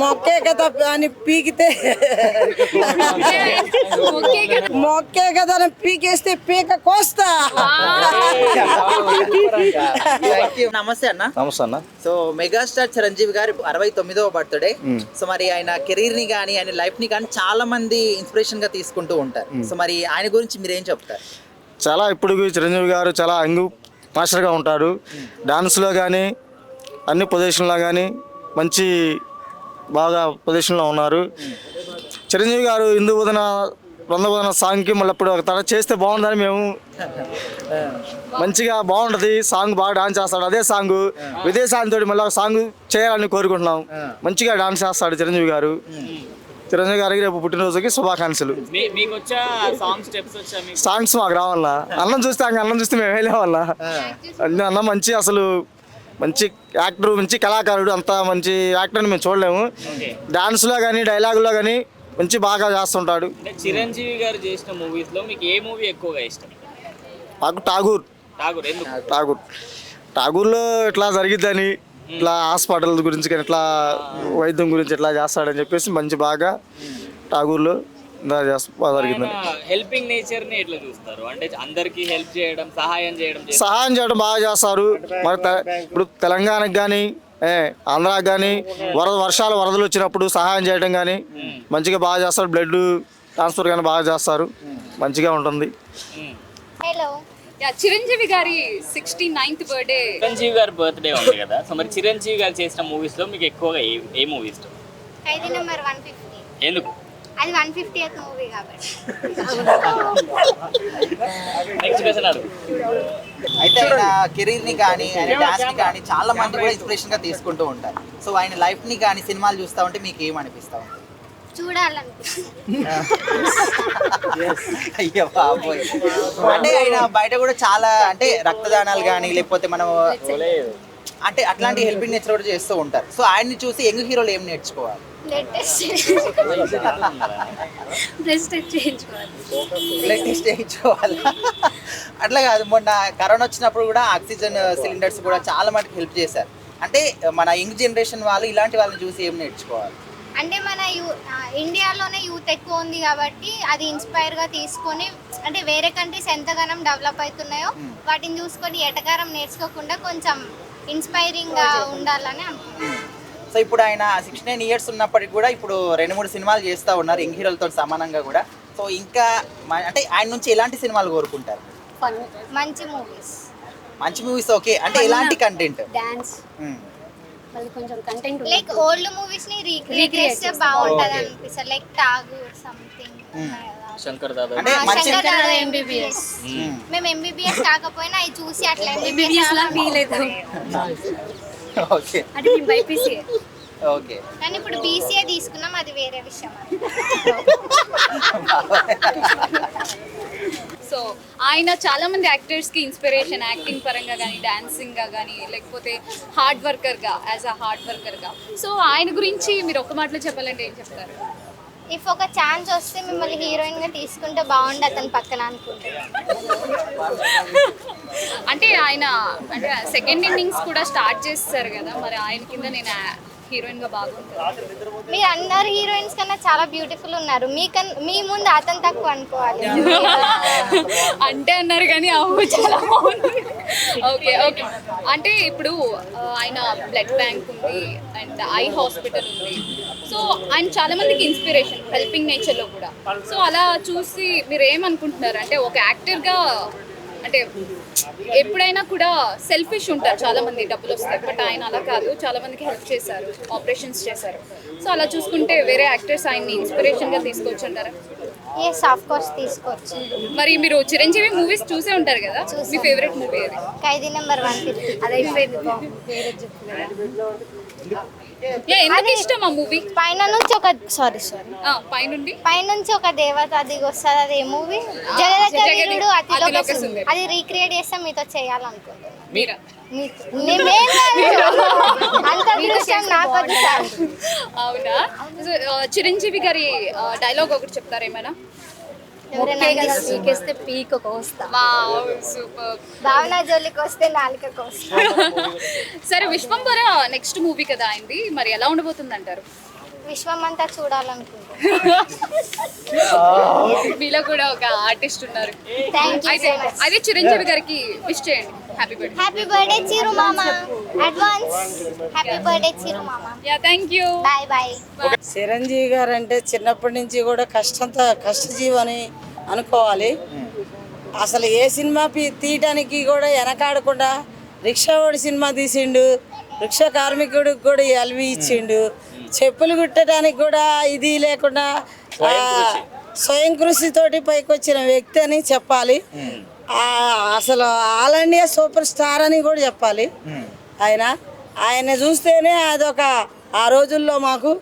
మొక్కే కదా అని పీకితే మొక్కే కదా అని పీకేస్తే పీక కోస్తా. నమస్తే అన్న. నమస్తే అన్న. సో మెగాస్టార్ చిరంజీవి గారి అరవై తొమ్మిదవ బర్త్డే. సో మరి ఆయన కెరీర్ని కానీ ఆయన లైఫ్ని కానీ చాలా మంది ఇన్స్పిరేషన్గా తీసుకుంటూ ఉంటారు. సో మరి ఆయన గురించి మీరు ఏం చెప్తారు? చాలా ఇప్పుడు చిరంజీవి గారు చాలా అంగు మాస్టర్గా ఉంటారు డాన్స్లో కానీ అన్ని పొజిషన్లో కానీ మంచి బాగా పొజిషన్లో ఉన్నారు. చిరంజీవి గారు హిందూ వదన బృందవదన సాంగ్కి మళ్ళీ ఇప్పుడు ఒక తడ చేస్తే బాగుందని మేము మంచిగా బాగుంటుంది సాంగ్ బాగా డాన్స్ చేస్తాడు అదే సాంగ్. విదేశాంతో మళ్ళీ ఒక సాంగ్ చేయాలని కోరుకుంటున్నాం. మంచిగా డాన్స్ చేస్తాడు చిరంజీవి గారు. చిరంజీవి గారికి రేపు పుట్టినరోజుకి శుభాకాంక్షలు. సాంగ్స్ మాకు రావాలా? అన్నం చూస్తే అన్నం చూస్తే మేము వెళ్ళేవాళ్ళ. అన్న మంచి అసలు మంచి యాక్టర్ మంచి కళాకారుడు అంత మంచి యాక్టర్ అని మేము చూడలేము. డాన్స్లో కానీ డైలాగులో కానీ మంచి బాగా చేస్తుంటాడు. చిరంజీవి గారు చేసిన మూవీస్లో మీకు ఏ మూవీ ఎక్కువగా ఇష్టం? మాకు ఠాగూర్. ఠాగూర్ ఎందుకు? ఠాగూర్. ఠాగూర్లో ఇట్లా జరిగిద్దని ఇట్లా హాస్పిటల్ గురించి కానీ ఇట్లా వైద్యం గురించి ఇట్లా చేస్తాడని చెప్పేసి మంచి బాగా ఠాగూర్లో బాగా హెల్పింగ్ నేచర్ని ఎట్లా చూస్తారు? అంటే అందరికి హెల్ప్ చేయడం సహాయం చేయడం చేస్తారు. సహాయం చేయడం బాగా చేస్తారు. మరి తె- ఇప్పుడు తెలంగాణకు కానీ ఆంధ్రాకి కానీ వరద వర్షాలు వరదలు వచ్చినప్పుడు సహాయం చేయడం కానీ మంచిగా బాగా చేస్తారు. బ్లడ్ ట్రాన్స్ఫర్ కానీ బాగా చేస్తారు. మంచిగా ఉంటుంది. హలో యా చిరంజీవి గారి సిక్స్టీ నైన్త్ బర్త్డే చిరంజీవి గారి బర్త్డే ఉంది కదా. సో మరి చిరంజీవి గారు చేసిన మూవీస్లో మీకు ఎక్కువగా ఏ ఏ మూవీ ఇష్టం? Khaidi number one fifty. ఎందుకు? అది వన్ ఫిఫ్టీ మూవీ కాబట్టి. నెక్స్ట్ క్వశ్చన్ అడుగు. అయితే ఆయన కెరీర్ని కానీ ఆయన డాన్స్ని కానీ చాలా మంది కూడా ఇన్స్పిరేషన్గా తీసుకుంటూ ఉంటారు. సో ఆయన లైఫ్ని కానీ సినిమాలు చూస్తా ఉంటే మీకు ఏం అనిపిస్తా ఉంటుంది? చూడాలనిపిస్తుంది. అయ్యో బాబోయ్. అంటే ఆయన బయట కూడా చాలా అంటే రక్తదానాలు కానీ లేకపోతే మనం అంటే అట్లాంటి హెల్పింగ్ నేచర్ కూడా చేస్తూ ఉంటారు. సో ఆయన్ని చూసి యంగ్ హీరోలు ఏం నేర్చుకోవాలి? బ్లడ్ టెస్ట్ బ్లడ్ టెస్ట్ చేయించుకోవాలి. బ్లడ్ టెస్ట్ చేయించుకోవాలి? అట్లా కాదు మొన్న కరోనా వచ్చినప్పుడు కూడా ఆక్సిజన్ సిలిండర్స్ కూడా చాలా మటుకు హెల్ప్ చేశారు. అంటే మన యంగ్ జనరేషన్ వాళ్ళు ఇలాంటి వాళ్ళని చూసి ఏం నేర్చుకోవాలి? అంటే మన యూ ఇండియాలోనే యూత్ ఎక్కువ ఉంది కాబట్టి అది ఇన్స్పైర్గా తీసుకొని అంటే వేరే కంట్రీస్ ఎంతగానం డెవలప్ అవుతున్నాయో వాటిని చూసుకొని ఎటకారం నేర్చుకోకుండా కొంచెం ఇన్స్పైరింగ్గా ఉండాలని అనుకుంటున్నాను. సో ఇప్పుడు ఆయన సిక్స్టీ నైన్ ఇయర్స్ ఉన్నప్పటికి కూడా ఇప్పుడు రెండు మూడు సినిమాలు చేస్తూ ఉన్నారు యంగ్ హీరోలతో సమానంగా కూడా. సో ఇంకా అంటే ఆయన నుంచి ఎలాంటి సినిమాలు కోరుకుంటారు? మంచి మూవీస్. మంచి మూవీస్ ఓకే. అంటే ఎలాంటి కంటెంట్? డాన్స్. మళ్ళీ కొంచెం కంటెంట్ లైక్ ఓల్డ్ మూవీస్ని రీక్రియేట్ చేస్తే బాగుంటది అనిపిస్తుంది. Like Tagore something Shankar Dada. అంటే మంచి ఎంబీబీఎస్ మేము ఎంబీబీఎస్ కాకపోయినా అవి చూసి అట్లా ఎంబీబీఎస్ లా ఫీల్ అవుతాం ఓకే. అంటే మేము బైపీసీ. ఓకే. కానీ ఇప్పుడు బీసీఏ తీసుకున్నాం అది వేరే విషయం. సో ఆయన చాలా మంది యాక్టర్స్కి ఇన్స్పిరేషన్ యాక్టింగ్ పరంగా కానీ డాన్సింగ్గా కానీ లేకపోతే హార్డ్ వర్కర్గా యాజ్ అ హార్డ్ వర్కర్గా. సో ఆయన గురించి మీరు ఒక మాటలో చెప్పాలంటే ఏం చెప్తారు? ఇఫ్ ఒక ఛాన్స్ వస్తే మిమ్మల్ని హీరోయిన్గా తీసుకుంటే బాగుండు అతని పక్కన అనుకుంటున్నాను అంటే ఆయన అంటే సెకండ్ ఇన్నింగ్స్ కూడా స్టార్ట్ చేస్తారు కదా మరి ఆయన కింద నేను హీరోయిన్గా బాగుంటుంది. మీరు అందరు హీరోయిన్స్ కన్నా చాలా బ్యూటిఫుల్ ఉన్నారు. మీ కన్ మీ ముందు అతను తక్కువ అనుకోవాలి అంటే అన్నారు కానీ అవు చాలా బాగుంది. Okay okay. అంటే ఇప్పుడు ఆయన బ్లడ్ బ్యాంక్ ఉంది అండ్ ఐ హాస్పిటల్ ఉంది. సో ఆయన చాలా మందికి ఇన్స్పిరేషన్ హెల్పింగ్ నేచర్లో కూడా. సో అలా చూసి మీరు ఏమనుకుంటున్నారు? అంటే ఒక యాక్టర్గా అంటే ఎప్పుడైనా కూడా సెల్ఫిష్ ఉంటారు చాలా మంది డబ్బులు వస్తాయి బట్ ఆయన అలా కాదు. చాలా మందికి హెల్ప్ చేశారు ఆపరేషన్స్ చేశారు. సో అలా చూసుకుంటే వేరే యాక్టర్స్ ఆయన్ని ఇన్స్పిరేషన్గా తీసుకోవచ్చు అంటారా? ఎస్ ఆఫ్ కోర్స్ తీసుకోవచ్చు. మరి మీరు చిరంజీవి మూవీస్ చూసే ఉంటారు కదా? మీ ఫేవరెట్ మూవీ అది ఖైదీ నెంబర్ వన్. ఫిఫ్టీ అది అయిపోయింది ఎందుకు ఇష్టం ఆ మూవీ పైన నుంచి ఒక సారీ సారీ పైనుండి? పైనుంచి ఒక దేవత దిగి వస్తుంది అది ఏ మూవీ జగదక జగది- వీరుడు అతిలోక సుందరి. అది రీక్రియేట్ చేస్తే మీతో చేయాలనుకుంటున్నాను మీరా? మీకు- నేనేం కాదు. అంత అదృష్టం నాకు వద్దు సార్. అవునా? సో, ఆ, చిరంజీవి గారి డైలాగ్ ఒకటి చెప్తారా ఏమైనా పీకేస్తే పీక్ ఒక వస్తా. సూపర్. భావన జోలికి వస్తే నాలుకకు వస్తుంది సరే విశ్వంబర నెక్స్ట్ మూవీ కదా అయింది మరి ఎలా ఉండబోతుంది అంటారు విశ్వం అంతా చూడాలనుకుంటున్నాను మీలో కూడా ఒక ఆర్టిస్ట్ ఉన్నారు. అయితే అదే చిరంజీవి గారికి విష్ చేయండి. Happy birthday happy birthday Chiru మామ అడ్వాన్స్ హ్యాపీ బర్త్డే చిరు మామ ya thank you bye bye Chiranjeevi గారు అంటే చిన్నప్పటి నుంచి కూడా కష్టంతో కష్టజీవి అని అనుకోవాలి. అసలు ఏ సినిమా తీయటానికి కూడా వెనకాడకుండా రిక్షావాడి సినిమా తీసిండు రిక్షా కార్మికుడికి కూడా ఎల్వి ఇచ్చిండు. చెప్పులు కుట్టడానికి కూడా ఇది లేకుండా స్వయం కృషితోటి పైకి వచ్చిన వ్యక్తి అని చెప్పాలి. ఆ, అసలు ఆల్ ఇండియా సూపర్ స్టార్ అని కూడా చెప్పాలి. ఆయన ఆయన చూస్తేనే అదొక ఆ రోజుల్లో మాకు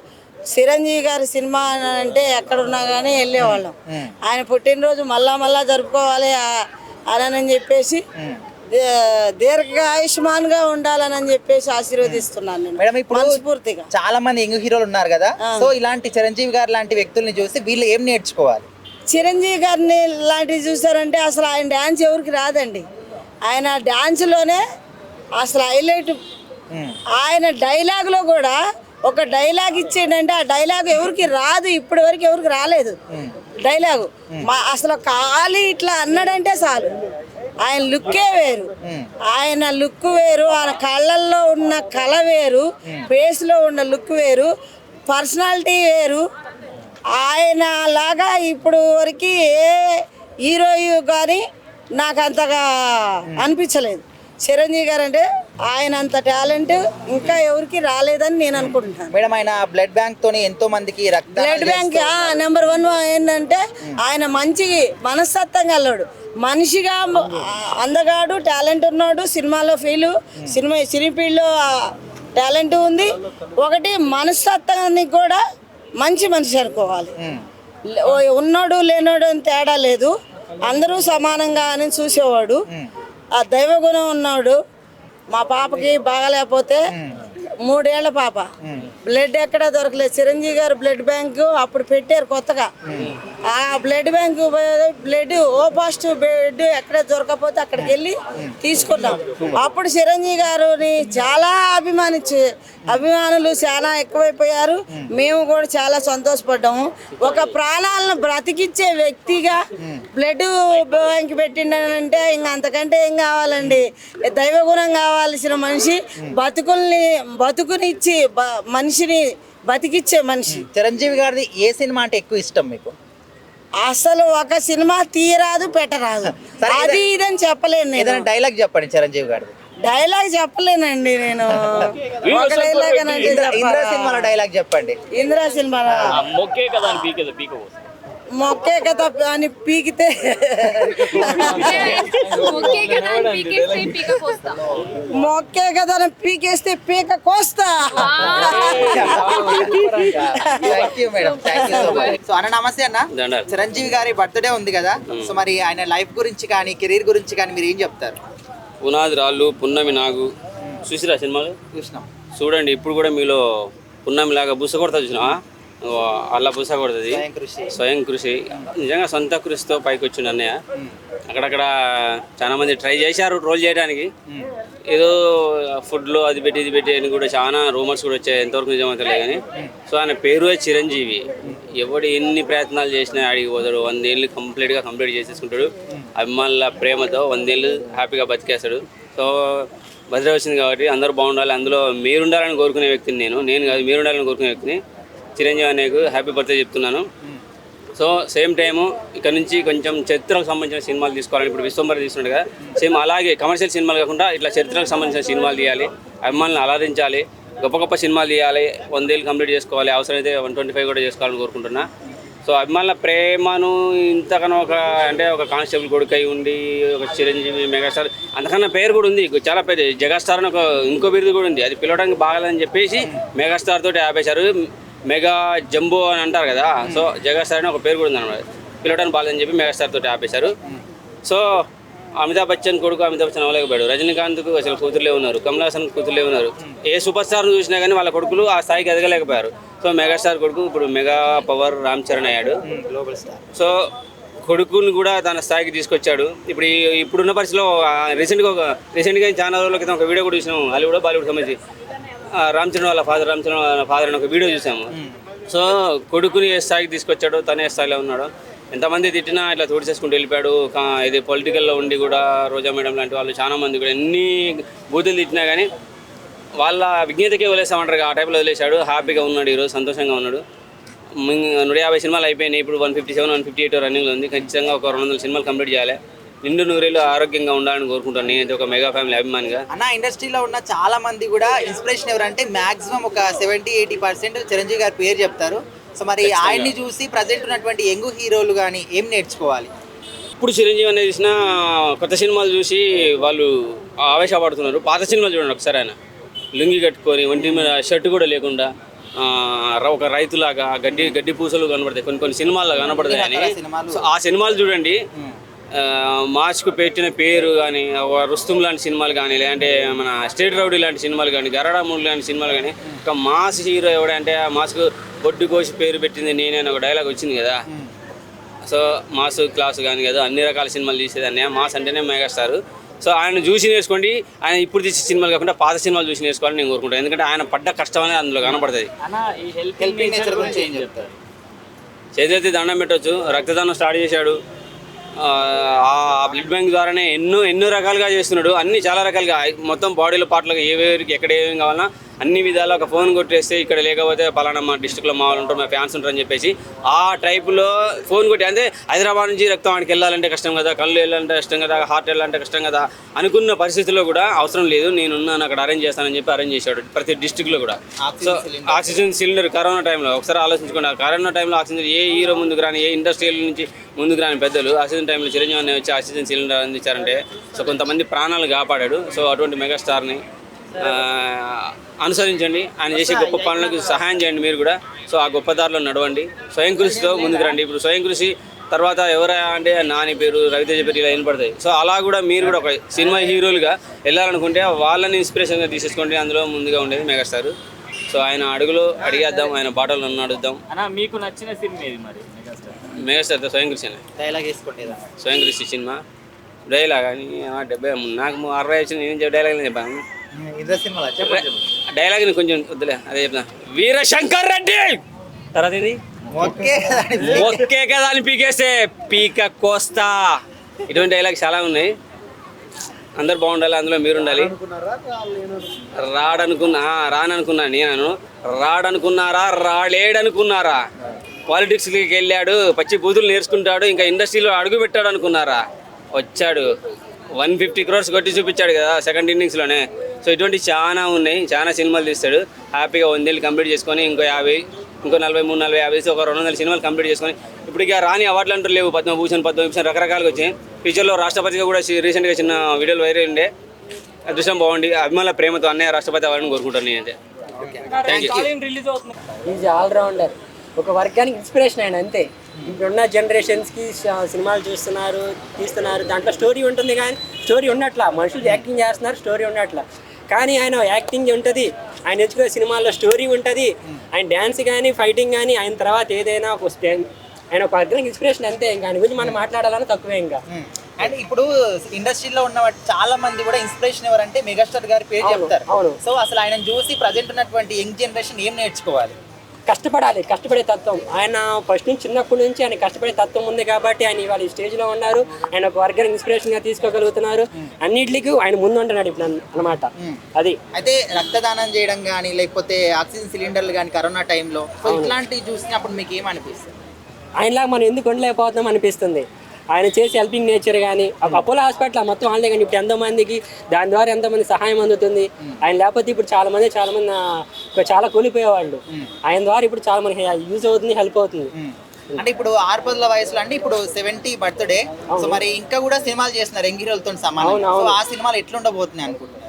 చిరంజీవి గారి సినిమా అంటే ఎక్కడున్నా కానీ వెళ్ళేవాళ్ళం. ఆయన పుట్టినరోజు మళ్ళా మళ్ళా జరుపుకోవాలి అని చెప్పేసి దీర్ఘ ఆయుష్మాన్గా ఉండాలని చెప్పేసి ఆశీర్వదిస్తున్నాను నేను. మేడం ఇప్పుడు మనస్ఫూర్తిగా. చాలా మంది యంగ్ హీరోలు ఉన్నారు కదా సో ఇలాంటి చిరంజీవి గారు లాంటి వ్యక్తుల్ని చూసి వీళ్ళు ఏం నేర్చుకోవాలి? చిరంజీవి గారిని లాంటివి చూసారంటే అసలు ఆయన డ్యాన్స్ ఎవరికి రాదండి. ఆయన డ్యాన్స్లోనే అసలు హైలైట్. ఆయన డైలాగ్లో కూడా ఒక డైలాగ్ ఇచ్చిండంటే ఆ డైలాగ్ ఎవరికి రాదు ఇప్పటి వరకు ఎవరికి రాలేదు. డైలాగు. మా అసలు ఖాళీ ఇట్లా అన్నాడంటే చాలు. ఆయన లుక్కే వేరు. ఆయన లుక్ వేరు ఆయన కళ్ళల్లో ఉన్న కళ వేరు ఫేస్లో ఉన్న లుక్ వేరు పర్సనాలిటీ వేరు. ఆయన లాగా ఇప్పుడు వరకు ఏ హీరో కానీ నాకు అంతగా అనిపించలేదు. చిరంజీవి గారు అంటే ఆయన అంత టాలెంట్ ఇంకా ఎవరికి రాలేదని నేను అనుకుంటున్నాను. మేడం ఆయన బ్లడ్ బ్యాంక్ తోని ఎంతో మందికి రక్త బ్లడ్ బ్యాంక్ నెంబర్ వన్ ఏంటంటే ఆయన మంచి మనస్తత్వం గలడు మనిషిగా అందగాడు టాలెంట్ ఉన్నాడు సినిమాలో ఫీల్ సినిమా సినీ ఫీల్డ్లో టాలెంట్ ఉంది. ఒకటి మనస్తత్వానికి కూడా మంచి మనిషి అనుకోవాలి. ఉన్నాడు లేనోడు అని తేడా లేదు. అందరూ సమానంగా అని చూసేవాడు. ఆ దైవ గుణం ఉన్నాడు. మా పాపకి బాగలేకపోతే మూడేళ్ళ పాప. బ్లడ్ ఎక్కడ దొరకలేదు. చిరంజీవి గారు బ్లడ్ బ్యాంకు అప్పుడు పెట్టారు కొత్తగా. ఆ blood bank blood O positive blood ఎక్కడ దొరకకపోతే అక్కడికి వెళ్ళి తీసుకున్నాం. అప్పుడు చిరంజీవి గారిని చాలా అభిమానించి అభిమానులు చాలా ఎక్కువైపోయారు. మేము. కూడా చాలా సంతోషపడ్డాము. ఒక ప్రాణాలను బ్రతికిచ్చే వ్యక్తిగా బ్లడ్ బ్యాంక్ పెట్టిండనంటే ఇంకా అంతకంటే ఏం కావాలండి? దైవ గుణం కావాల్సిన మనిషి బతుకుల్ని బతుకునిచ్చి బ- మనిషిని బతికిచ్చే మనిషి. చిరంజీవి గారిది ఏ సినిమా అంటే ఎక్కువ ఇష్టం మీకు? అసలు ఒక సినిమా తీయరాదు పెట్టరాదు. అది ఇదని చెప్పలేను నేను. ఏదైనా డైలాగ్ చెప్పండి చిరంజీవి గారిది. డైలాగ్ చెప్పలేనండి నేను. ఒక డైలాగ్ ఇంద్ర? సినిమాలో డైలాగ్ చెప్పండి. ఇందిరా సినిమా మొక్కే కదా అని పీకితే. మొక్కే కదా అని పీకేస్తే పీక కోస్తా సో మచ్ సో అన్న నమస్తే అన్న. చిరంజీవి గారి బర్త్డే ఉంది కదా. సో మరి ఆయన లైఫ్ గురించి కానీ కెరీర్ గురించి కానీ మీరు ఏం చెప్తారు? పునాది రాళ్ళు పున్నమి నాగు. చూసిరా సినిమాలు? చూసినాం. చూడండి ఇప్పుడు కూడా మీలో పున్నమి లాగా బుస కొడతా చూసినా అలా బుస కొడుతుంది. స్వయం కృషి. స్వయం కృషి. నిజంగా సొంత కృషితో పైకి వచ్చిండు అన్నయ్య అక్కడక్కడ చాలా మంది ట్రై చేశారు రోల్ చేయడానికి. ఏదో ఫుడ్లో అది పెట్టి ఇది పెట్టి అని కూడా చాలా రూమర్స్ కూడా వచ్చాయి. ఎంతవరకు నిజమో తెలియదు కానీ. సో ఆయన పేరు చిరంజీవి. ఎవడు ఎన్ని ప్రయత్నాలు చేసినా ఆడికి పోతాడు. వందేళ్ళు కంప్లీట్గా కంప్లీట్ చేసేసుకుంటాడు. అభిమానుల ప్రేమతో వందేళ్ళు హ్యాపీగా బతికేస్తాడు. సో బర్త్డే వచ్చింది కాబట్టి అందరూ బాగుండాలి. అందులో మీరు ఉండాలని కోరుకునే వ్యక్తిని నేను. నేను కాదు మీరు ఉండాలని కోరుకునే వ్యక్తిని చిరంజీవి అనేకు హ్యాపీ బర్త్డే చెప్తున్నాను. సో సేమ్ టైము ఇక్కడ నుంచి కొంచెం చరిత్రకు సంబంధించిన సినిమాలు తీసుకోవాలని ఇప్పుడు విశ్వంబర్ తీస్తున్నాడు కదా సేమ్ అలాగే కమర్షియల్ సినిమాలు కాకుండా ఇట్లా చరిత్రకు సంబంధించిన సినిమాలు తీయాలి అభిమానులను అలరించాలి గొప్ప గొప్ప సినిమాలు తీయాలి వందేళ్ళు కంప్లీట్ చేసుకోవాలి అవసరమైతే వన్ ట్వంటీ ఫైవ్ కూడా చేసుకోవాలని కోరుకుంటున్నా. సో అభిమానుల ప్రేమను ఇంతకన్నా ఒక అంటే ఒక కానిస్టేబుల్ కొడుకై ఉండి ఒక చిరంజీవి మెగాస్టార్ అంతకన్నా పేరు కూడా ఉంది. చాలా పెద్ద జగాస్టార్ అని ఒక ఇంకో బిరుదు కూడా ఉంది. అది పిలవడానికి బాగాలని చెప్పేసి మెగాస్టార్ తోటి ఆపేశారు. మెగా జంబో అని అంటారు కదా సో జగాస్టార్ అని ఒక పేరు కూడా ఉంది అనమాట పిలవడానికి బాగాలని చెప్పి మెగాస్టార్ తోటి ఆపేశారు. సో అమితాబ్ బచ్చన్ కొడుకు అమితాబ్ బచ్చన్ అవ్వలేకపోయాడు రజనీకాంత్కు అసలు కూతురులే ఉన్నారు. కమల్ హాసన్ కూతురులే ఉన్నారు. ఏ సూపర్ స్టార్ను చూసినా కానీ వాళ్ళ కొడుకులు ఆ స్థాయికి ఎదగలేకపోయారు. సో మెగాస్టార్ కొడుకు ఇప్పుడు మెగా పవర్ రామ్ చరణ్ అయ్యాడు. సో కొడుకుని కూడా తన స్థాయికి తీసుకొచ్చాడు. ఇప్పుడు ఈ- ఇప్పుడున్న పరిస్థితిలో రీసెంట్గా ఒక రీసెంట్గా చాలా రోజుల క్రితం ఒక వీడియో కూడా చూసినాము హాలీవుడ్ బాలీవుడ్ సంబంధించి. ఆ, రామ్ చరణ్ వాళ్ళ ఫాదర్ రామ్ చరణ్ వాళ్ళ ఫాదర్ అని ఒక వీడియో చూసాము. సో కొడుకుని ఏ స్థాయికి తీసుకొచ్చాడు తనే ఏ స్థాయిలో ఉన్నాడు ఎంతమంది తిట్టినా ఇట్లా తోడిసేసుకుంటూ వెళ్ళిపోయాడు. ఇది పొలిటికల్లో ఉండి కూడా రోజా మేడం లాంటి వాళ్ళు చాలా మంది కూడా ఎన్ని బూతులు తిట్టినా కానీ వాళ్ళ విజ్ఞతకే వదిలేస్తామంటారు ఆ టైప్లో వదిలేశాడు. హ్యాపీగా ఉన్నాడు ఈరోజు సంతోషంగా ఉన్నాడు. నూట యాభై సినిమాలు అయిపోయినాయి. ఇప్పుడు one fifty seven one fifty eight రన్నింగ్లో ఉంది. ఖచ్చితంగా ఒక రెండు వందల సినిమాలు కంప్లీట్ చేయాలి. నిండు నూరేళ్ళు ఆరోగ్యంగా ఉండాలని కోరుకుంటాను. నేనైతే ఒక మెగా ఫ్యామిలీ అభిమానిగా. అన్న ఇండస్ట్రీలో ఉన్న చాలా మంది కూడా ఇన్స్పిరేషన్ ఎవరంటే మాక్సిమం ఒక సెవెంటీ ఎయిటీ పర్సెంట్ చిరంజీవి గారి పేరు చెప్తారు. సో మరి ఆయన్ని చూసి ప్రజెంట్ ఉన్నటువంటి యంగ్ హీరోలు కానీ ఏం నేర్చుకోవాలి? ఇప్పుడు చిరంజీవి అనేది చూసిన కొత్త సినిమాలు చూసి వాళ్ళు ఆవేశపడుతున్నారు. పాత సినిమాలు చూడండి ఒకసారి ఆయన. లుంగి కట్టుకొని ఒంటి మీద షర్ట్ కూడా లేకుండా ఒక రైతులాగా గడ్డి గడ్డి పూసలు కనబడతాయి. కొన్ని కొన్ని సినిమాల్లో కనబడతాయి అని. సో ఆ సినిమాలు చూడండి. మాస్కు పెట్టిన పేరు కానీ రుస్తుం లాంటి సినిమాలు కానీ లేదంటే మన స్టేట్ రౌడీ లాంటి సినిమాలు కానీ గరడా మూడు లాంటి సినిమాలు కానీ ఒక మాస్ హీరో ఎవడంటే ఆ మాస్కు బొడ్డు కోసి పేరు పెట్టింది నేనే ఒక డైలాగ్ వచ్చింది కదా. సో మాస్ క్లాస్ కానీ కదా అన్ని రకాల సినిమాలు తీసేది అన్నయ్య మాస్ అంటేనే మెగాస్టార్. సో ఆయన చూసి నేర్చుకోండి. ఆయన ఇప్పుడు తీసే సినిమాలు కాకుండా పాత సినిమాలు చూసి నేర్చుకోవాలని నేను కోరుకుంటాను. ఎందుకంటే ఆయన పడ్డ కష్టం అనేది అందులో కనపడుతుంది చేతులెత్తి దండం పెట్టొచ్చు. రక్తదానం స్టార్ట్ చేశాడు. ఆ బ్లడ్ బ్యాంక్ ద్వారానే ఎన్నో ఎన్నో రకాలుగా చేస్తున్నాడు. అన్ని చాలా రకాలుగా. మొత్తం బాడీలో పాటలకు ఏవేరికి ఎక్కడ ఏమేమి కావాలన్నా అన్ని విధాలు ఒక ఫోన్ కొట్టేస్తే ఇక్కడ లేకపోతే పలానా మా డిస్టిక్లో మా వాళ్ళు ఉంటారు మా ఫ్యాన్స్ ఉంటారని చెప్పేసి ఆ టైపులో ఫోన్ కొట్టి అంటే హైదరాబాద్ నుంచి రక్తం ఆడికి వెళ్ళాలంటే కష్టం కదా కళ్ళు వెళ్ళాలంటే కష్టం కదా హార్ట్ వెళ్ళాలంటే కష్టం కదా అనుకున్న పరిస్థితుల్లో కూడా అవసరం లేదు నేనున్నాను అక్కడ అరేంజ్ చేస్తానని చెప్పి అరేంజ్ చేశాడు ప్రతి డిస్టిక్లో కూడా. సో ఆక్సిజన్ సిలిండర్ కరోనా టైంలో ఒకసారి ఆలోచించుకోండి కరోనా టైంలో ఆక్సిజన్ ఏ హీరో ముందుకు రాని ఏ ఇండస్ట్రియల్ నుంచి ముందుకు రాని పెద్దలు ఆక్సిజన్ టైంలో చిరంజీవి అనే వచ్చి ఆక్సిజన్ సిలిండర్ అందించారంటే సో కొంతమంది ప్రాణాలు కాపాడాడు సో అటువంటి మెగాస్టార్ని అనుసరించండి. ఆయన చేసే గొప్ప పనులకు సహాయం చేయండి మీరు కూడా. సో ఆ గొప్ప దారిలో నడవండి. స్వయం కృషితో ముందుకు రండి. ఇప్పుడు స్వయం కృషి తర్వాత ఎవరా అంటే నాని పేరు రవితేజ పేరు ఇలా వినపడతాయి. సో అలా కూడా మీరు కూడా ఒక సినిమా హీరోలుగా వెళ్ళాలనుకుంటే వాళ్ళని ఇన్స్పిరేషన్గా తీసేసుకోండి. అందులో ముందుగా ఉండేది మెగాస్టార్. సో ఆయన అడుగులో అడిగేద్దాం ఆయన బాటలో నడుద్దాం అన్న మీకు నచ్చిన సినిమా ఏది మరి? మెగాస్టార్. మెగాస్టార్తో స్వయం కృషి అనే. డైలాగ్ వేసుకుంటేదా స్వయం కృషి సినిమా. డైలాగ్ అని ఆ డెబ్బై నాకు అరవై వచ్చింది నేను చెప్పే డైలాగ్ చెప్పాను. చెప్పండి డైలాగ్ని కొంచెం వద్దులే అదే చెప్తా వీరశంకర్ రెడ్డి! తర్వాత ఓకే ఒకే కదా అని పీకేస్తే పీక కోస్తా. ఇటువంటి డైలాగ్ చాలా ఉన్నాయి. అందరు బాగుండాలి అందులో మీరు ఉండాలి రాడనుకున్నా రాననుకున్నా నేను రాడనుకున్నారా? రాలేడనుకున్నారా? పాలిటిక్స్కి వెళ్ళాడు పచ్చి బూతులు నేర్చుకుంటాడు ఇంకా ఇండస్ట్రీలో అడుగు పెట్టాడు అనుకున్నారా వచ్చాడు. వన్ ఫిఫ్టీ క్రోర్స్ కొట్టి చూపించాడు కదా సెకండ్ ఇన్నింగ్స్లోనే. సో ఇటువంటి చాలా ఉన్నాయి చాలా సినిమాలు తీస్తాడు. హ్యాపీగా వందేళ్ళు కంప్లీట్ చేసుకొని ఇంకో యాభై ఇంకో నలభై మూడు నలభై యాభై ఒక రెండు వందల సినిమాలు కంప్లీట్ చేసుకొని ఇప్పుడు ఇక రాని అవార్డులు అంటారు లేవు పద్మభూషణ్ పద్మభూషణ్ రకరకాలుగా వచ్చాయి. ఫ్యూచర్లో రాష్ట్రపతిగా కూడా రీసెంట్గా చిన్న వీడియోలు వైరల్ ఉండే. అదృష్టం బాగుండి. అభిమానుల ప్రేమతో అన్నయ్య రాష్ట్రపతి అవ్వాలని కోరుకుంటాను నేనైతే. థ్యాంక్ యూ ఈజ్ ఆల్రౌండర్ ఒక వర్గానికి ఇన్స్పిరేషన్ ఆయన అంతే. ఇప్పుడున్న జనరేషన్స్కి సినిమాలు చూస్తున్నారు తీస్తున్నారు దాంట్లో స్టోరీ ఉంటుంది కానీ స్టోరీ ఉన్నట్లా. మనుషులు యాక్టింగ్ చేస్తున్నారు స్టోరీ ఉన్నట్లా. కానీ ఆయన యాక్టింగ్ ఉంటుంది. ఆయన ఎంచుకునే సినిమాల్లో స్టోరీ ఉంటుంది. ఆయన డ్యాన్స్ కానీ ఫైటింగ్ కానీ ఆయన తర్వాత ఏదైనా ఒక ఆయన ఒక వర్గానికి ఇన్స్పిరేషన్ అంతే. ఇంకా ఆయన గురించి మనం మాట్లాడాలని తక్కువే ఇంకా. అండ్ ఇప్పుడు ఇండస్ట్రీలో ఉన్న చాలా మంది కూడా ఇన్స్పిరేషన్ ఎవరంటే మెగాస్టార్ గారి పేరు చెప్తారు. సో అసలు ఆయన చూసి ప్రజెంట్ ఉన్నటువంటి యంగ్ జనరేషన్ ఏం నేర్చుకోవాలి? కష్టపడాలి కష్టపడే తత్వం. ఆయన ఫస్ట్ నుంచి చిన్నప్పటి నుంచి ఆయన కష్టపడే తత్వం ఉంది కాబట్టి ఆయన ఇవాళ ఈ స్టేజ్లో ఉన్నారు. ఆయన ఒక వర్గాన్ని ఇన్స్పిరేషన్గా తీసుకోగలుగుతున్నారు. అన్నిటికీ ఆయన ముందు ఉంటున్నాడు ఇప్పుడు అనమాట అది. అయితే రక్తదానం చేయడం కానీ లేకపోతే ఆక్సిజన్ సిలిండర్లు కానీ కరోనా టైంలో ఇట్లాంటివి చూసినప్పుడు మీకు ఏం అనిపిస్తుంది ఆయనలాగా మనం ఎందుకు ఉండలేకపోతున్నాం అనిపిస్తుంది. ఆయన చేసే హెల్పింగ్ నేచర్ కానీ అపోలో హాస్పిటల్ మొత్తం ఆన్లైన్ కానీ ఇప్పుడు ఎంతో మందికి దాని ద్వారా ఎంతో మంది సహాయం అందుతుంది. ఆయన లేకపోతే ఇప్పుడు చాలా మంది చాలా మంది చాలా కూలిపోయేవాళ్ళు. ఆయన ద్వారా ఇప్పుడు చాలా మనకి యూజ్ అవుతుంది హెల్ప్ అవుతుంది. అంటే ఇప్పుడు ఆరు పదుల వయసులో అంటే ఇప్పుడు సెవెంటీ బర్త్డే సో మరి ఇంకా కూడా సినిమాలు చేస్తున్నారు యంగ్ హీరోలతో సమానం. ఆ సినిమాలు ఎట్లుండబోతున్నాయి అనుకుంటున్నారు?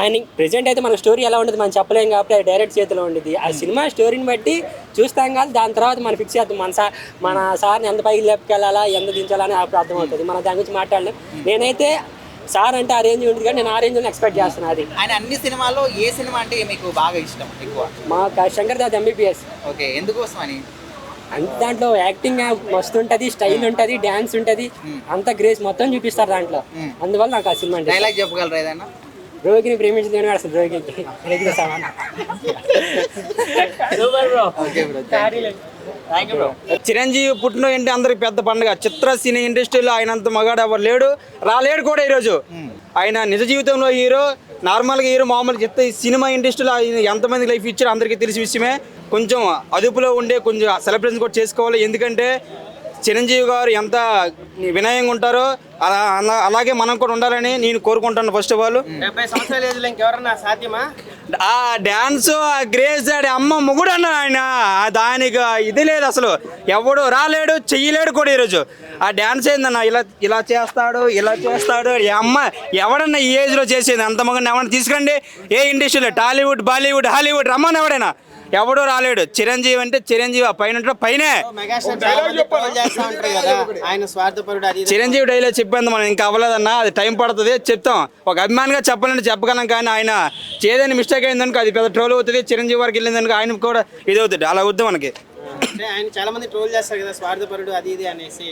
ఆయన ప్రెజెంట్ అయితే మన స్టోరీ ఎలా ఉంటుంది మనం చెప్పలేం కాబట్టి అది డైరెక్ట్ చేతిలో ఉండేది. ఆ సినిమా స్టోరీని బట్టి చూస్తాం కాదు దాని తర్వాత మనం ఫిక్స్ చేస్తాం మన సార్ మన సార్ని ఎంత పైకి లేపుకెళ్ళాలా ఎంత దించాలని అప్పుడు అర్థమవుతుంది. మనం దాని గురించి మాట్లాడలేం. నేనైతే సార్ అంటే ఆ రేంజ్ ఉంటుంది కానీ నేను ఆ రేంజ్లో ఎక్స్పెక్ట్ చేస్తున్నాను అది. ఆయన అన్ని సినిమాల్లో ఏ సినిమా అంటే మీకు బాగా ఇష్టం ఎక్కువ? మా శంకర్ దాస్ ఎంబీబీఎస్ ఓకే ఎందుకోసం అని? అంత దాంట్లో యాక్టింగ్ మస్తు ఉంటుంది స్టైల్ ఉంటుంది డ్యాన్స్ ఉంటుంది. అంత గ్రేస్ మొత్తం చూపిస్తారు దాంట్లో. అందువల్ల నాకు ఆ సినిమా. డైలాగ్ చెప్పగలరా ఏదైనా? రోగిని ప్రేమించలేని వాడు అసలు రోగికి సమానం. బ్రో. చిరంజీవి పుట్టిన ఏంటి? అందరికి పెద్ద పండుగ. చిత్ర సినీ ఇండస్ట్రీలో ఆయనంత మగాడు ఎవరు లేడు. రాలేడు కూడా ఈరోజు. ఆయన నిజ జీవితంలో హీరో. నార్మల్గా హీరో మామూలు చెప్తే ఈ సినిమా ఇండస్ట్రీలో ఆయన ఎంతమంది లైఫ్ ఇచ్చారో అందరికీ తెలిసిన విషయమే. కొంచెం అదుపులో ఉండే కొంచెం సెలబ్రేషన్ కూడా చేసుకోవాలి. ఎందుకంటే చిరంజీవి గారు ఎంత వినయంగా ఉంటారో అలా అలా- అలాగే మనం కూడా ఉండాలని నేను కోరుకుంటాను ఫస్ట్ ఆఫ్ ఆల్ డెబ్బై సంవత్సరాల ఏజ్లో ఇంకెవరన్నా సాధ్యమా? ఆ డాన్స్ ఆ గ్రేస్ ఆడి అమ్మ మొగుడు అన్న ఆయన. దానికి ఇది లేదు అసలు. ఎవడు రాలేడు చెయ్యలేడు కూడా ఈరోజు. ఆ డాన్స్ ఏందన్న ఇలా ఇలా చేస్తాడు ఇలా చేస్తాడు. అమ్మ ఎవడన్నా ఈ ఏజ్లో చేసేది? అంత మగని ఎవరన్నా తీసుకురండి? ఏ ఇండస్ట్రీలో? టాలీవుడ్ బాలీవుడ్ హాలీవుడ్ రమ్మని ఎవడైనా. ఎవడో రాలేడు. చిరంజీవి అంటే చిరంజీవి ఆ పైన పైనే. చిరంజీవి డైలాగ్ చెప్పింది మనం ఇంకా అవ్వలేదన్నా అది టైం పడుతుంది చెప్తాం. ఒక అభిమానిగా చెప్పాలంటే చెప్పగలం కానీ ఆయన ఏదైనా మిస్టేక్ అయిందనుకో అది పెద్ద ట్రోల్ అవుతుంది చిరంజీవి వారికి వెళ్ళిందనుకో ఆయన కూడా ఇది అవుతుంది. అలా వద్దు మనకి. అంటే ఆయన చాలా మంది ట్రోల్ చేస్తారు కదా స్వార్థపరుడు అది ఇది అనేసి.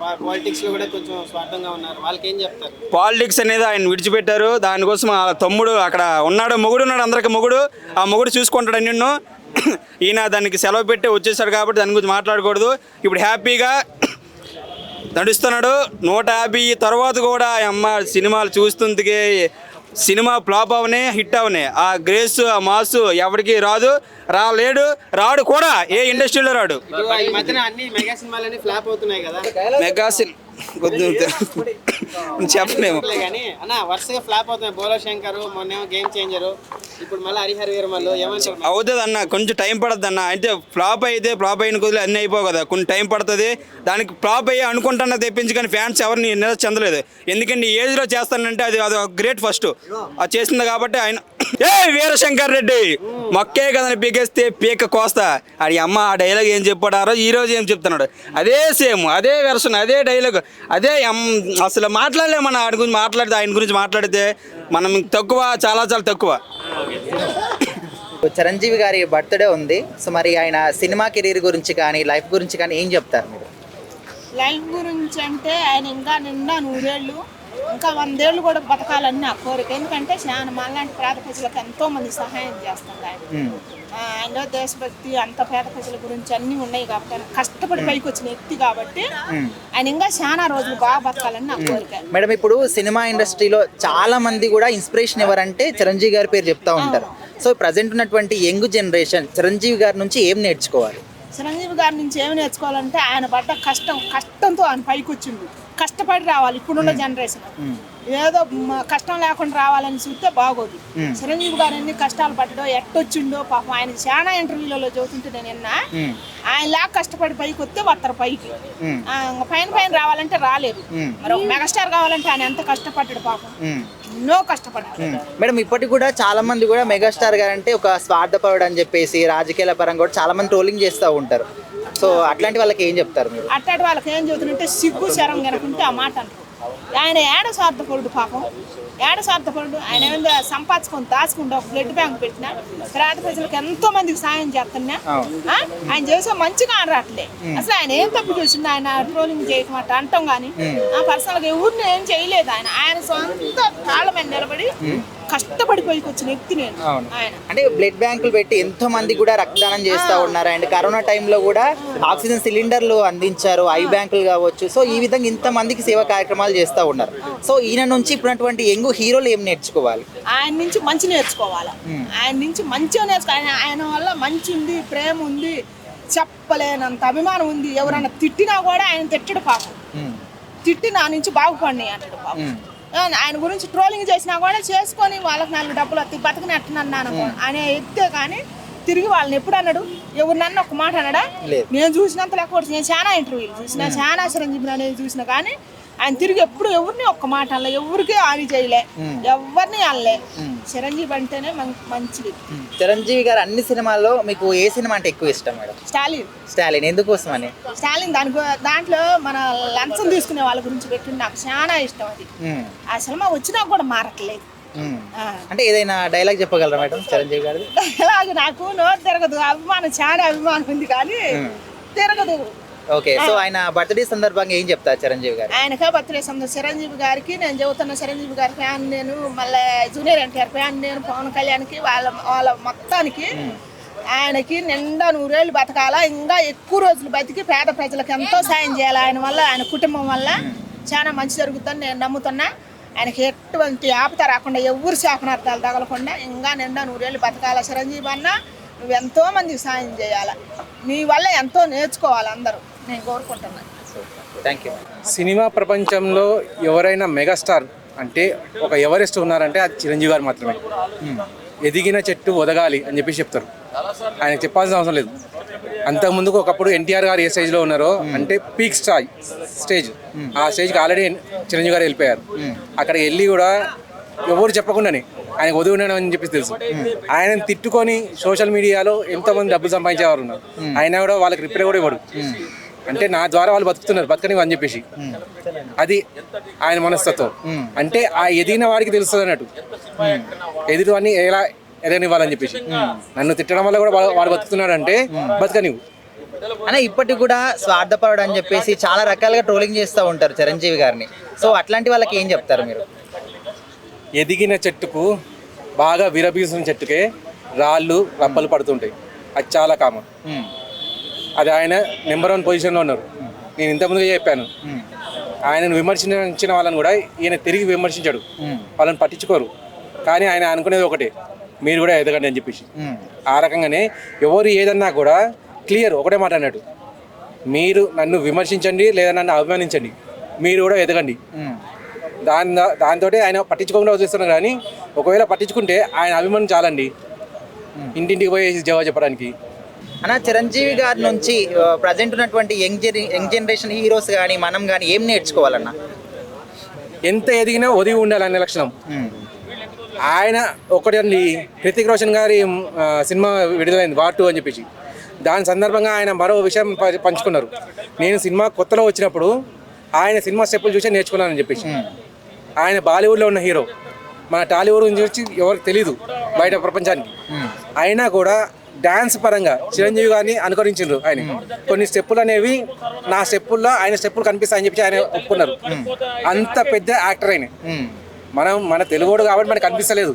పాలిటిక్స్లో కూడా కొంచెం స్వార్థంగా ఉన్నారు. వాళ్ళకి ఏం చెప్తారు? పాలిటిక్స్ అనేది ఆయన విడిచిపెట్టారు. దానికోసం ఆ తమ్ముడు అక్కడ ఉన్నాడు మొగుడు ఉన్నాడు అందరికి మొగుడు. ఆ మొగుడు చూసుకుంటాడు నిన్ను ఈయన దానికి సెలవు పెట్టి వచ్చేసాడు కాబట్టి దాని గురించి మాట్లాడకూడదు. ఇప్పుడు హ్యాపీగా నడుస్తున్నాడు. నూట యాభై తర్వాత కూడా అమ్మ సినిమాలు చూస్తుంది సినిమా ఫ్లాప్ అవనే హిట్ అవనే. ఆ గ్రేస్ ఆ మాసు ఎవరికి రాదు. రాలేడు రాడు కూడా ఏ ఇండస్ట్రీలో రాడు. మెగా సినిమాలన్నీ ఫ్లాప్ అవుతున్నాయి కదా. మెగా సిన్ వద్దు చెప్పలేము. లే కానీ అన్న వరుసగా ఫ్లాప్ అవుతున్నాయి బోలో శంకర్ మొన్నేమో గేమ్ చేంజర్ ఇప్పుడు మళ్ళీ హరిహర వీరమల్లు ఏమంటారు అవుతుంది అన్న కొంచెం టైం పడుతుంది అన్న అంటే ఫ్లాప్ అయితే ఫ్లాప్ అయిన కొద్దిగా అన్నీ అయిపోవు కదా. కొన్ని టైం పడుతుంది. దానికి ఫ్లాప్ అయ్యి అనుకుంటున్నా తెప్పించి కానీ ఫ్యాన్స్ ఎవరిని నిరాశ చెందలేదు. ఎందుకంటే ఈ ఏజ్లో చేస్తానంటే అది అది గ్రేట్ ఫస్ట్ అది చేసింది కాబట్టి ఆయన ఏ వీరశంకర్ రెడ్డి మొక్కే కదని పీకేస్తే పీక కోస్తా. అది అమ్మ ఆ డైలాగ్ ఏం చెప్పాడారో ఈ రోజు ఏం చెప్తున్నాడు? అదే సేమ్ అదే వెర్షన్ అదే డైలాగ్ అదే అసలు మాట్లాడలేమన్న ఆడి గురించి మాట్లాడితే ఆయన గురించి మాట్లాడితే మనం తక్కువ చాలా చాలా తక్కువ. చిరంజీవి గారి బర్త్డే ఉంది. సో మరి ఆయన సినిమా కెరీర్ గురించి కానీ లైఫ్ గురించి కానీ ఏం చెప్తారు మీరు? లైఫ్ గురించి అంటే ఆయన ఇంకా నిండా నూరేళ్ళు. ఇంకా వందేళ్ళు కూడా బతకాలని నా కోరిక. ఎందుకంటే చాలా మాలాంటి పేద ప్రజలకు ఎంతో మంది సహాయం చేస్తుంది ఆయన. ఆయనలో దేశభక్తి అంత పేద ప్రజల గురించి అన్నీ ఉన్నాయి కాబట్టి ఆయన కష్టపడి పైకి వచ్చిన వ్యక్తి కాబట్టి ఆయన ఇంకా చాలా రోజులు బాగా బతకాలని నా కోరిక. మేడం ఇప్పుడు సినిమా ఇండస్ట్రీలో చాలా మంది కూడా ఇన్స్పిరేషన్ ఎవరంటే చిరంజీవి గారి పేరు చెప్తా ఉంటారు. సో ప్రజెంట్ ఉన్నటువంటి యంగ్ జనరేషన్ చిరంజీవి గారి నుంచి ఏం నేర్చుకోవాలి? చిరంజీవి గారి నుంచి ఏమి నేర్చుకోవాలంటే ఆయన పడ్డ కష్టం కష్టంతో ఆయన పైకి వచ్చిండు. కష్టపడి రావాలి. ఇప్పుడున్న జనరేషన్. ఏదో కష్టం లేకుండా రావాలని చూస్తే బాగోదు. చిరంజీవి గారు ఎన్ని కష్టాలు పడ్డో ఎట్టొచ్చిండో పాపం ఆయన చాలా ఇంటర్వ్యూలలో చదువుతుంటే నేను నిన్న ఆయన లాగా కష్టపడి పైకి వస్తే వస్తారు పైకి. పైన పైన రావాలంటే రాలేదు. మరి ఒక మెగాస్టార్ కావాలంటే ఆయన ఎంత కష్టపడ్డాడు పాపం. ఎన్నో కష్టపడ్డాడు. మేడం ఇప్పటికి కూడా చాలా మంది కూడా మెగాస్టార్ గారు అంటే ఒక స్వార్థపరుడు అని చెప్పేసి రాజకీయాల పరంగా కూడా చాలా మంది ట్రోలింగ్ చేస్తూ ఉంటారు. సో అట్లాంటి వాళ్ళకి ఏం చెప్తారు మీరు? అట్టాటి వాళ్ళకి ఏం చెబుతుంటే సిగ్గు శరం గనుకుంటే ఆ మాట అంటారు. ఆయన ఏడ స్వార్థపరుడు పాపం? ఏడ స్వార్థపరుడు? ఆయన ఏమైందో సంపాదించుకొని దాచుకుంటే ఒక బ్లడ్ బ్యాంక్ పెట్టినా పేద ప్రజలకు ఎంతో మందికి సాయం చేస్తున్నా ఆ? ఆయన చేసే మంచిగా ఆడరాట్లే అసలు ఆయన ఏం తప్పు చేసిండు? ఆయన ట్రోలింగ్ చేయటం అట్ట అంటాం కానీ ఆ పర్సనల్గా ఎవరిని ఏం చేయలేదు ఆయన. ఆయన సొంత కాళ్ళ మీద నిలబడి కష్టపడి పైకి వచ్చిన వ్యక్తి నేను. ఆయన. అంటే బ్లడ్ బ్యాంకులు పెట్టి ఎంతో మంది కూడా రక్తదానం చేస్తూ ఉన్నారు. అండ్ కరోనా టైంలో కూడా ఆక్సిజన్ సిలిండర్లు అందించారు. ఐ బ్యాంకులు కావచ్చు. సో ఈ విధంగా ఇంత మందికి సేవా కార్యక్రమాలు చేస్తూ ఉన్నారు. సో ఈయన నుంచి ఇప్పుడున్నటువంటి యంగ్ హీరోలు ఏం నేర్చుకోవాలి? ఆయన నుంచి మంచి నేర్చుకోవాలి? ఆయన నుంచి మంచిగా నేర్చుకోవాలి ఆయన- వల్ల మంచి ఉంది ప్రేమ ఉంది చెప్పలేనంత అభిమానం ఉంది. ఎవరైనా తిట్టినా కూడా ఆయన తిట్టడు పాపం. తిట్టి నా నుంచి బాగుపడినాయి అంటాడు పాపం. ఆయన- గురించి ట్రోలింగ్ చేసినా కూడా చేసుకొని వాళ్ళకి నాలుగు డబ్బులు వస్తాయి బతకనట్టునన్నా అనే ఎత్తే కానీ తిరిగి వాళ్ళని ఎప్పుడు అన్నాడు? ఎవరినన్నా ఒక మాట అన్నాడా. నేను చూసినంత లేకపోతే నేను చాలా ఇంటర్వ్యూలు చూసిన చాలా చిరంజీవి అనేది చూసిన కానీ ఆయన తిరిగి ఎప్పుడు ఎవరిని ఒక్క మాట అనలే ఎవరికి హాని చేయలే ఎవరిని అనలే. చిరంజీవి అంటేనే మంచిది. చిరంజీవి గారు అన్ని సినిమాల్లో మీకు ఏ సినిమా అంటే ఎక్కువ ఇష్టం మేడం? స్టాలిన్. స్టాలిన్ ఎందుకోసం అని స్టాలిన్ దాని దాంట్లో మన లంచం తీసుకునే వాళ్ళ గురించి పెట్టింది నాకు చాలా ఇష్టం అది. ఆ సినిమా వచ్చినా కూడా మారట్లేదు. అంటే ఏదైనా డైలాగ్ చెప్పగలరా మేడం చిరంజీవి అలాగే నాకు నోరు తిరగదు. అభిమానం చాలా అభిమానం ఉంది కానీ తిరగదు. ఓకే సో ఆయన బర్త్డే సందర్భంగా ఏం చెప్తారు చిరంజీవి గారు? ఆయనకే బర్త్డే సంద చిరంజీవి గారికి నేను చెబుతున్న చిరంజీవి గారి ఫ్యాన్ నేను మళ్ళీ జూనియర్ ఎన్టీఆర్ ఫ్యాన్ నేను పవన్ కళ్యాణ్కి వాళ్ళ వాళ్ళ మొత్తానికి ఆయనకి నిండా నూరేళ్ళు బతకాలా. ఇంకా ఎక్కువ రోజులు బతికి పేద ప్రజలకు ఎంతో సాయం చేయాలి. ఆయన వల్ల ఆయన కుటుంబం వల్ల చాలా మంచి జరుగుతుందని నేను నమ్ముతున్నా. ఆయనకి ఎటువంటి ఆపత రాకుండా ఎవరు శాపనార్థాలు తగలకుండా ఇంకా నిండా నూరేళ్ళు బతకాల చిరంజీవి అన్న. నువ్వు ఎంతో మందికి సాయం చేయాలి? నీ వల్ల ఎంతో నేర్చుకోవాలి అందరూ. నేను కోరుకుంటున్నాను థ్యాంక్ యూ సినిమా ప్రపంచంలో ఎవరైనా మెగాస్టార్ అంటే ఒక ఎవరెస్ట్ ఉన్నారంటే అది చిరంజీవి గారు మాత్రమే. ఎదిగిన చెట్టు ఒదగాలి అని చెప్పేసి చెప్తారు. ఆయనకు చెప్పాల్సిన అవసరం లేదు. అంతకుముందుకు ఒకప్పుడు ఎన్టీఆర్ గారు ఏ స్టేజ్లో ఉన్నారో అంటే పీక్ స్టాయ్ స్టేజ్. ఆ స్టేజ్కి ఆల్రెడీ చిరంజీవి గారు వెళ్ళిపోయారు. అక్కడికి వెళ్ళి కూడా ఎవరు చెప్పకుండానే ఆయన వదిలి ఉన్నాడు అని చెప్పేసి తెలుసు. ఆయన తిట్టుకొని సోషల్ మీడియాలో ఎంతోమంది డబ్బులు సంపాదించేవారు ఉన్నారు. ఆయన కూడా వాళ్ళకి రిప్లై కూడా ఇవ్వడు. అంటే నా ద్వారా వాళ్ళు బతుకుతున్నారు బతకని అని చెప్పేసి. అది ఆయన మనస్తత్వం. అంటే ఆ ఎదిగిన వాడికి తెలుస్తుంది అన్నట్టు. ఎదురు అని ఎలా ఎదగనివ్వాలని చెప్పేసి. నన్ను తిట్టడం వల్ల కూడా వాడు- బతుకుతున్నాడు అంటే బతకనివ్వు. అన్న ఇప్పటికి కూడా స్వార్థపరుడు అని చెప్పేసి చాలా రకాలుగా ట్రోలింగ్ చేస్తూ ఉంటారు చిరంజీవి గారిని. సో అట్లాంటి వాళ్ళకి ఏం చెప్తారు మీరు? ఎదిగిన చెట్టుకు బాగా విరబీసిన చెట్టుకే రాళ్ళు రప్పలు పడుతుంటాయి. అది చాలా కామన్. అది ఆయన నెంబర్ వన్ పొజిషన్లో ఉన్నారు. నేను ఇంతకుముందుగా చెప్పాను. ఆయనను విమర్శించిన వాళ్ళని కూడా ఈయన తిరిగి విమర్శించాడు. వాళ్ళని పట్టించుకోరు. కానీ ఆయన అనుకునేది ఒకటే. మీరు కూడా ఎదగండి అని చెప్పేసి. ఆ రకంగానే ఎవరు ఏదన్నా కూడా క్లియర్ ఒకటే మాట అన్నట్టు మీరు నన్ను విమర్శించండి లేదా నన్ను అభిమానించండి. మీరు కూడా ఎదగండి. దాని దాంతో ఆయన పట్టించుకోకుండా వదిలేస్తున్నారు కానీ ఒకవేళ పట్టించుకుంటే ఆయన అభిమానం చాలండి. ఇంటింటికి పోయి జవాబు చెప్పడానికి. అన్న చిరంజీవి గారి నుంచి ప్రజెంట్ ఉన్నటువంటి young gen young generation heroes కానీ మనం కానీ ఏం నేర్చుకోవాలన్న? ఎంత ఎదిగినా ఒదిగి ఉండాలనే లక్షణం. ఆయన ఒకటి అండి హృతిక్ రోషన్ గారి సినిమా విడుదలైంది వార్ టూ అని చెప్పేసి. దాని సందర్భంగా ఆయన మరో విషయం పంచుకున్నారు. నేను సినిమా కొత్తలో వచ్చినప్పుడు ఆయన సినిమా స్టెప్పులు చూసి నేర్చుకున్నానని చెప్పేసి. ఆయన బాలీవుడ్లో ఉన్న హీరో. మన టాలీవుడ్ గురించి వచ్చి ఎవరికి తెలియదు బయట ప్రపంచానికి. అయినా కూడా డాన్స్ పరంగా చిరంజీవి గారిని అనుకరించారు ఆయన. కొన్ని స్టెప్పులు అనేవి నా స్టెప్పుల్లో ఆయన స్టెప్పులు కనిపిస్తాయని చెప్పి ఆయన ఒప్పుకున్నారు. అంత పెద్ద యాక్టర్ ఆయన. మనం మన తెలుగుడు కాబట్టి మనకు కనిపిస్తలేదు.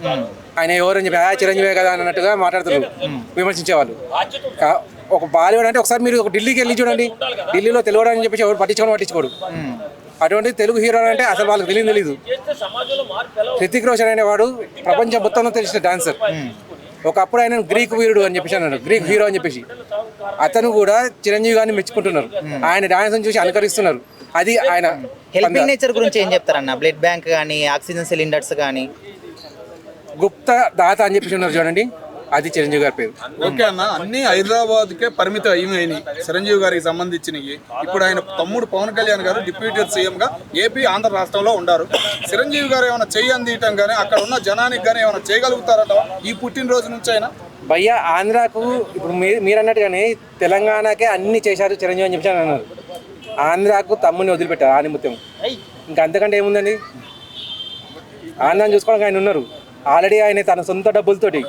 ఆయన ఎవరని చెప్పి "ఆ, చిరంజీవి కదా అన్నట్టుగా మాట్లాడుతున్నారు. విమర్శించేవాళ్ళు. ఒక బాలీవుడ్ అంటే ఒకసారి మీరు ఒక ఢిల్లీకి వెళ్ళి చూడండి. ఢిల్లీలో తెలుగుడు అని చెప్పేసి ఎవరు పట్టించుకొని పట్టించుకోడు. అటువంటి తెలుగు హీరో అంటే అసలు వాళ్ళకి తెలియదు తెలియదు హృతిక్ రోషన్ అనేవాడు ప్రపంచం మొత్తంలో తెలిసిన డాన్సర్. ఒకప్పుడు ఆయన గ్రీక్ వీరుడు అని చెప్పేసి అన్నాడు. గ్రీక్ హీరో అని చెప్పేసి. అతను కూడా చిరంజీవి గారిని మెచ్చుకుంటున్నారు. ఆయన డాన్స్ చూసి అనుకరిస్తున్నారు అది ఆయన హెల్పింగ్ నేచర్ గురించి ఏం చెప్తారన్న? బ్లడ్ బ్యాంక్ కానీ ఆక్సిజన్ సిలిండర్స్ కానీ గుప్త దాత అని చెప్పేసి ఉన్నారు చూడండి. అది చిరంజీవి గారి పేరు. ఓకే అన్న అన్ని హైదరాబాద్కే పరిమితం అయినాయి చిరంజీవి గారికి సంబంధించినవి. ఇప్పుడు ఆయన తమ్ముడు పవన్ కళ్యాణ్ గారు డిప్యూటీ సీఎం గా ఏపీ ఆంధ్ర రాష్ట్రంలో ఉండారు. చిరంజీవి గారు ఏమైనా చెయ్యి అందియటం కానీ అక్కడ ఉన్న జనానికి కానీ ఏమైనా చేయగలుగుతారట? ఈ పుట్టినరోజు నుంచి అయినా భయ్య ఆంధ్రాకు ఇప్పుడు మీరు మీరు అన్నట్టుగానే తెలంగాణకే అన్ని చేశారు చిరంజీవి అని చెప్పి అన్నారు. ఆంధ్రాకు తమ్ముని వదిలిపెట్టారు ఆనిముత్యం ఇంకా అంతకంటే ఏముందండి? ఆంధ్రాన్ని చూసుకోవడానికి ఆయన ఉన్నారు. ఆల్రెడీ ఆయన తన సొంత డబ్బులతోటి.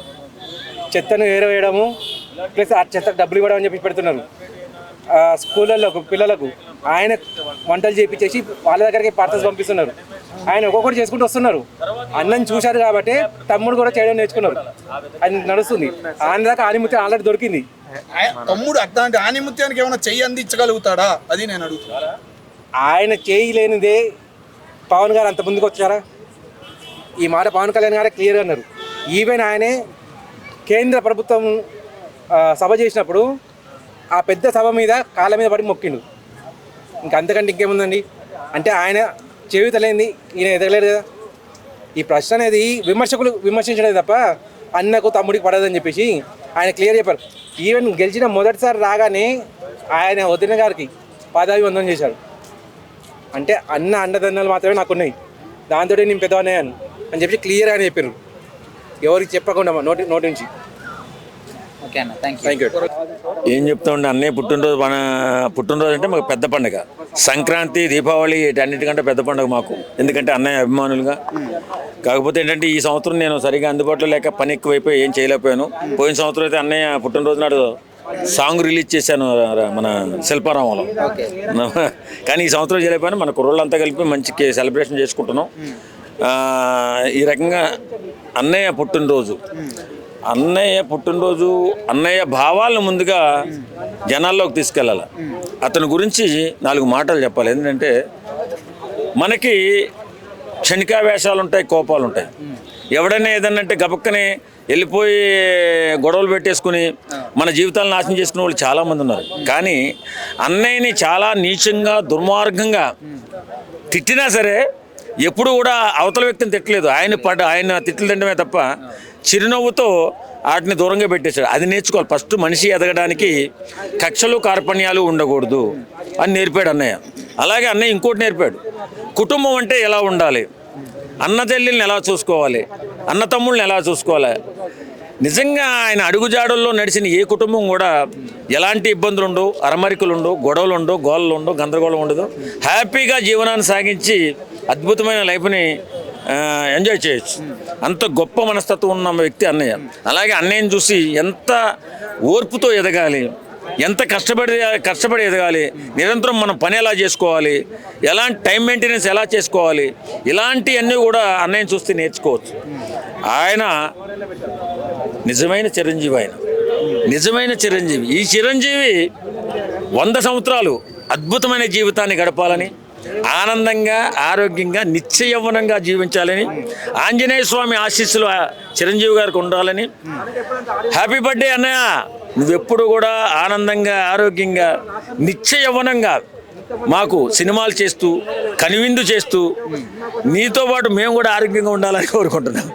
చెత్తను ఏరవేయడము ప్లస్ ఆ చెత్త డబ్బులు ఇవ్వడం అని చెప్పి పెడుతున్నారు. ఆ, స్కూళ్ళల్లో పిల్లలకు ఆయన వంటలు చేపించేసి వాళ్ళ దగ్గరికి పార్సల్స్ పంపిస్తున్నారు. ఆయన ఒక్కొక్కటి చేసుకుంటూ వస్తున్నారు. అన్నం చూశారు కాబట్టి తమ్ముడు కూడా చేయడం నేర్చుకున్నారు. అది నడుస్తుంది. ఆంధ్రాకి ఆనిముత్యం ఆల్రెడీ దొరికింది. తమ్ముడు అట్లాంటి ఆనిముత్యానికి ఏమైనా చెయ్యి అందించగలుగుతాడా? అది నేను అడుగుతున్నా ఆయన చేయలేనిదే పవన్ గారు అంత ముందుకు వచ్చారా ఈ మాట పవన్ కళ్యాణ్ గారే క్లియర్గా అన్నారు. ఈవెన్ ఆయనే కేంద్ర ప్రభుత్వం సభ చేసినప్పుడు ఆ పెద్ద సభ మీద కాళ్ళ మీద పడి మొక్కిండు. ఇంకా అంతకంటే ఇంకేముందండి? అంటే ఆయన చెవితలేంది ఈయన ఎదగలేడు కదా. ఈ ప్రశ్న అనేది విమర్శకులు విమర్శించలేదు తప్ప అన్నకు తమ్ముడికి పడదని చెప్పేసి ఆయన క్లియర్ చెప్పారు. ఈవెన్ గెలిచిన మొదటిసారి రాగానే ఆయన వదిన గారికి పాదాభి వందనం చేశారు. అంటే అన్న అండదండలు మాత్రమే నాకు ఉన్నాయి దాంతో నేను పెద్దవాడినాను అని చెప్పి క్లియర్ అని చెప్పారు ఎవరికి చెప్పకుండా నోటి నోటి నుంచి. ఓకే అన్న థ్యాంక్ యూ థ్యాంక్ యూ ఏం చెప్తా ఉండే అన్నయ్య పుట్టినరోజు మన పుట్టినరోజు అంటే మాకు పెద్ద పండుగ. సంక్రాంతి దీపావళి వీటన్నిటికంటే పెద్ద పండుగ మాకు. ఎందుకంటే అన్నయ్య అభిమానులుగా. కాకపోతే ఏంటంటే ఈ సంవత్సరం నేను సరిగా అందుబాటులో లేక పని ఎక్కువైపోయి ఏం చేయలేకపోయాను. పోయిన సంవత్సరం అయితే అన్నయ్య పుట్టినరోజు నాడు సాంగ్ రిలీజ్ చేశాను మన శిల్పారామంలో. కానీ ఈ సంవత్సరం చేయలేకపోయినా. మన కుర్రోళ్ళంతా కలిపి మంచి సెలబ్రేషన్ చేసుకుంటున్నాం. ఈ రకంగా అన్నయ్య పుట్టినరోజు. అన్నయ్య పుట్టినరోజు అన్నయ్య భావాలను ముందుగా జనాల్లోకి తీసుకెళ్ళాలి. అతని గురించి నాలుగు మాటలు చెప్పాలి. ఎందుకంటే మనకి క్షణికావేశాలు ఉంటాయి కోపాలు ఉంటాయి ఎవడైనా ఏదన్నా అంటే గబక్కనే వెళ్ళిపోయి గొడవలు పెట్టేసుకుని మన జీవితాలను నాశనం చేసుకునే వాళ్ళు చాలామంది ఉన్నారు. కానీ అన్నయ్యని చాలా నీచంగా దుర్మార్గంగా తిట్టినా సరే ఎప్పుడు కూడా అవతల వ్యక్తిని తిట్టలేదు. ఆయన పడ్డ ఆయన తిట్లు తినడమే తప్ప చిరునవ్వుతో వాటిని దూరంగా పెట్టేశాడు. అది నేర్చుకోవాలి. ఫస్ట్ మనిషి ఎదగడానికి కక్షలు కార్పణ్యాలు ఉండకూడదు అని నేర్పాడు అన్నయ్య. అలాగే అన్నయ్య ఇంకోటి నేర్పాడు. కుటుంబం అంటే ఎలా ఉండాలి? అన్న చెల్లెల్ని ఎలా చూసుకోవాలి? అన్న తమ్ముళ్ళని ఎలా చూసుకోవాలి? నిజంగా ఆయన అడుగుజాడల్లో నడిచిన ఏ కుటుంబం కూడా ఎలాంటి ఇబ్బందులు ఉండవు. అరమరికలు ఉండవు గొడవలు ఉండవు గోళ్ళు ఉండవు గందరగోళం ఉండదు. హ్యాపీగా జీవనాన్ని సాగించి అద్భుతమైన లైఫ్ని ఎంజాయ్ చేయొచ్చు. అంత గొప్ప మనస్తత్వం ఉన్న వ్యక్తి అన్నయ్య. అలాగే అన్నయ్యని చూసి ఎంత ఓర్పుతో ఎదగాలి ఎంత కష్టపడి కష్టపడి ఎదగాలి నిరంతరం మనం పని ఎలా చేసుకోవాలి ఎలాంటి టైం మెయింటెనెన్స్ ఎలా చేసుకోవాలి ఇలాంటివన్నీ కూడా అన్నయ్యని చూస్తే నేర్చుకోవచ్చు. ఆయన నిజమైన చిరంజీవి ఆయన. నిజమైన చిరంజీవి. ఈ చిరంజీవి వంద సంవత్సరాలు అద్భుతమైన జీవితాన్ని గడపాలని ఆనందంగా ఆరోగ్యంగా నిశ్చయవనంగా జీవించాలని ఆంజనేయ స్వామి ఆశీస్సులు చిరంజీవి గారికి ఉండాలని. హ్యాపీ బర్త్డే అన్నయ్య. నువ్వెప్పుడు కూడా ఆనందంగా ఆరోగ్యంగా నిశ్చయవనంగా మాకు సినిమాలు చేస్తూ కనువిందు చేస్తూ నీతో పాటు మేము కూడా ఆరోగ్యంగా ఉండాలని కోరుకుంటున్నాం.